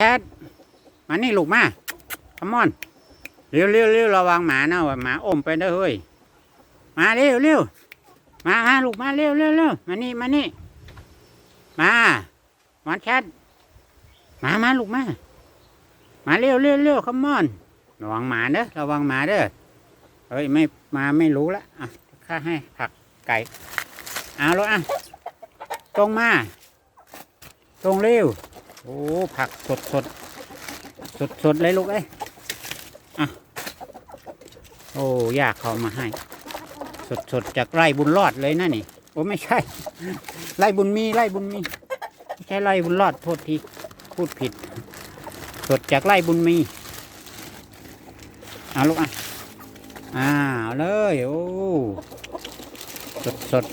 แคทมานี่ลูกมาคมอนเร็วเร็วเร็วระวังหมานะหมาอมไปเด้อเฮ้ยมาเร็วเร็วมามาลูกมาเร็วเร็วเร็วมานี่มานี่มาวันแคทมามาลูกมามาเร็วเร็วเร็วคมอนระวังหมาเด้อระวังหมาเด้อเฮ้ยไม่มาไม่รู้ละอะข้าให้ผักไก่เอาแล้วอะตรงมาตรงเร็ว อ้ผักสดสดสดสดเลยลูกเอ้ยอะโอ้ยากเขามาให้ สดสดจากไร่บุญรอดเลยนะนี่โอ้ไม่ใช่ ไร่บุญมีไร่บุญมีไม่ใช่ไร่บุญรอดโทษทีพูดผิด สดจากไร่บุญมีเอาลูกอะอ้าวเลยโอ้สดสด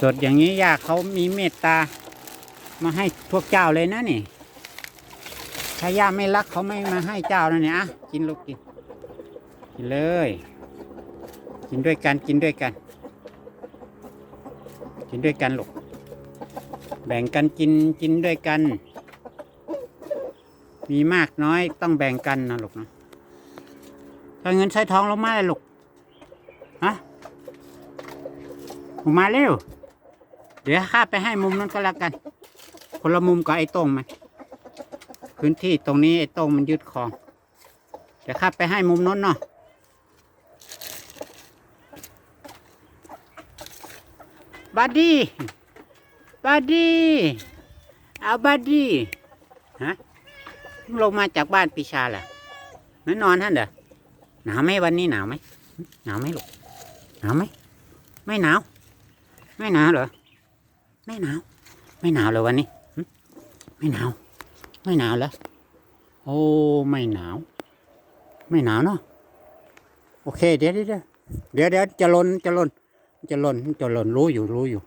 สดอย่างนี้ยากเขามีเมตตา มาให้พวกเจ้าเลยนะนี่ถ้าย่าไม่รักเขาไม่มาให้เจ้านะเนี่ยอะกินลูกกินกินเลย กินด้วยกันกินด้วยกัน กินด้วยกันลูกแบ่งกันกินกินด้วยกัน มีมากน้อยต้องแบ่งกันนะลูกนะถ้าเงินใช้ท้องลงมาเลยลูกฮะออกมาเร็ว เดี๋ยวข้าไปให้มุมนั้นก็แล้วกัน คนละมุมกับไอ้โต้งไหมพื้นที่ตรงนี้ไอ้โต้งมันยึดคลอง เดี๋ยวข้าไปให้มุมน้นเนาะบัดดี้บัดดี้เอาบัดดี้ฮะลงมาจากบ้านปีชาแหละไม่นอนท่านเด้อหนาวไหมวันนี้หนาวไหมหนาวไหมลูกหนาวไหมไม่หนาว ไม่หนาวเหรอ ไม่หนาว ไม่หนาวเลยวันนี้ ไม่หนาว ไม่หนาวแล้ว โอ้ ไม่หนาว ไม่หนาวเนาะ โอเค เดี๋ยวเดี๋ยวเดี๋ยวเดี๋ยวจะลนจะลนจะลนจะลนรู้อยู่รู้อยู่